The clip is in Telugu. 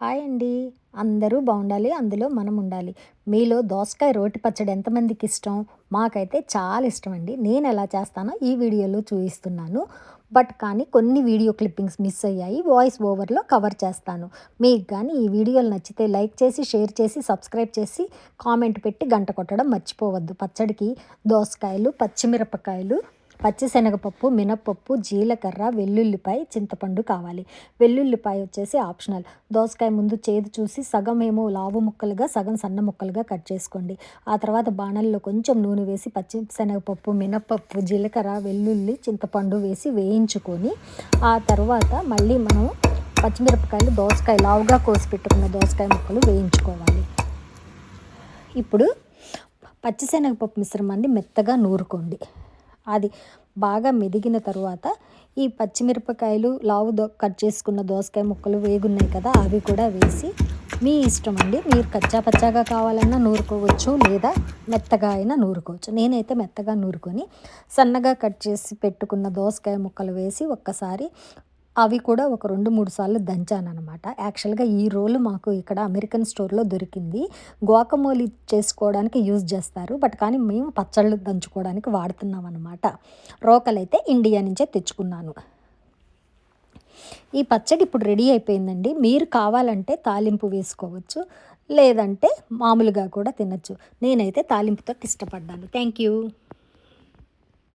హాయ్ అండి. అందరూ బాగుండాలి అందులో మనం ఉండాలి. మీలో దోసకాయ రోటి పచ్చడి ఎంతమందికి ఇష్టం? మాకైతే చాలా ఇష్టం అండి నేను ఎలా చేస్తానో ఈ వీడియోలో చూపిస్తున్నాను. బట్ కానీ కొన్ని వీడియో క్లిప్పింగ్స్ మిస్ అయ్యాయి. వాయిస్ ఓవర్లో కవర్ చేస్తాను. మీకు కానీ ఈ వీడియోలు నచ్చితే లైక్ చేసి షేర్ చేసి సబ్స్క్రైబ్ చేసి కామెంట్ పెట్టి గంట కొట్టడం మర్చిపోవద్దు. పచ్చడికి దోసకాయలు పచ్చిమిరపకాయలు పచ్చిశనగపప్పు మినప్పప్పు జీలకర్ర వెల్లుల్లిపాయ చింతపండు కావాలి. వెల్లుల్లిపాయ వచ్చేసి ఆప్షనల్. దోసకాయ ముందు చేదు చూసి సగం ఏమో లావు ముక్కలుగా సగం సన్న ముక్కలుగా కట్ చేసుకోండి. ఆ తర్వాత బాణల్లో కొంచెం నూనె వేసి పచ్చిశనగపప్పు మినప్పప్పు జీలకర్ర వెల్లుల్లి చింతపండు వేసి వేయించుకొని ఆ తర్వాత మళ్ళీ మనం పచ్చిమిరపకాయలు దోసకాయ లావుగా కోసి పెట్టుకున్న దోసకాయ ముక్కలు వేయించుకోవాలి. ఇప్పుడు పచ్చిశనగపప్పు మిశ్రమాన్ని మెత్తగా నూరుకోండి. అది బాగా మెదిగిన తర్వాత ఈ పచ్చిమిరపకాయలు లావు దో కట్ చేసుకున్న దోసకాయ ముక్కలు వేగున్నాయి కదా అవి కూడా వేసి మీ ఇష్టం అండి. మీరు కచ్చా పచ్చాగా కావాలన్నా నూరుకోవచ్చు లేదా మెత్తగా అయినా నూరుకోవచ్చు. నేనైతే మెత్తగా నూరుకొని సన్నగా కట్ చేసి పెట్టుకున్న దోసకాయ ముక్కలు వేసి ఒక్కసారి అవి కూడా ఒక రెండు మూడు సార్లు దంచాను అనమాట యాక్చువల్గా ఈ రోలు మాకు ఇక్కడ అమెరికన్ స్టోర్లో దొరికింది. గోకమోలి చేసుకోవడానికి యూజ్ చేస్తారు. బట్ కానీ మేము పచ్చళ్ళు దంచుకోవడానికి వాడుతున్నాం అనమాట రోకలైతే ఇండియా నుంచే తెచ్చుకున్నాను. ఈ పచ్చడి ఇప్పుడు రెడీ అయిపోయిందండి. మీరు కావాలంటే తాలింపు వేసుకోవచ్చు. లేదంటే మామూలుగా కూడా తినచ్చు. నేనైతే తాలింపుతో ఇష్టపడ్డాను. Thank you.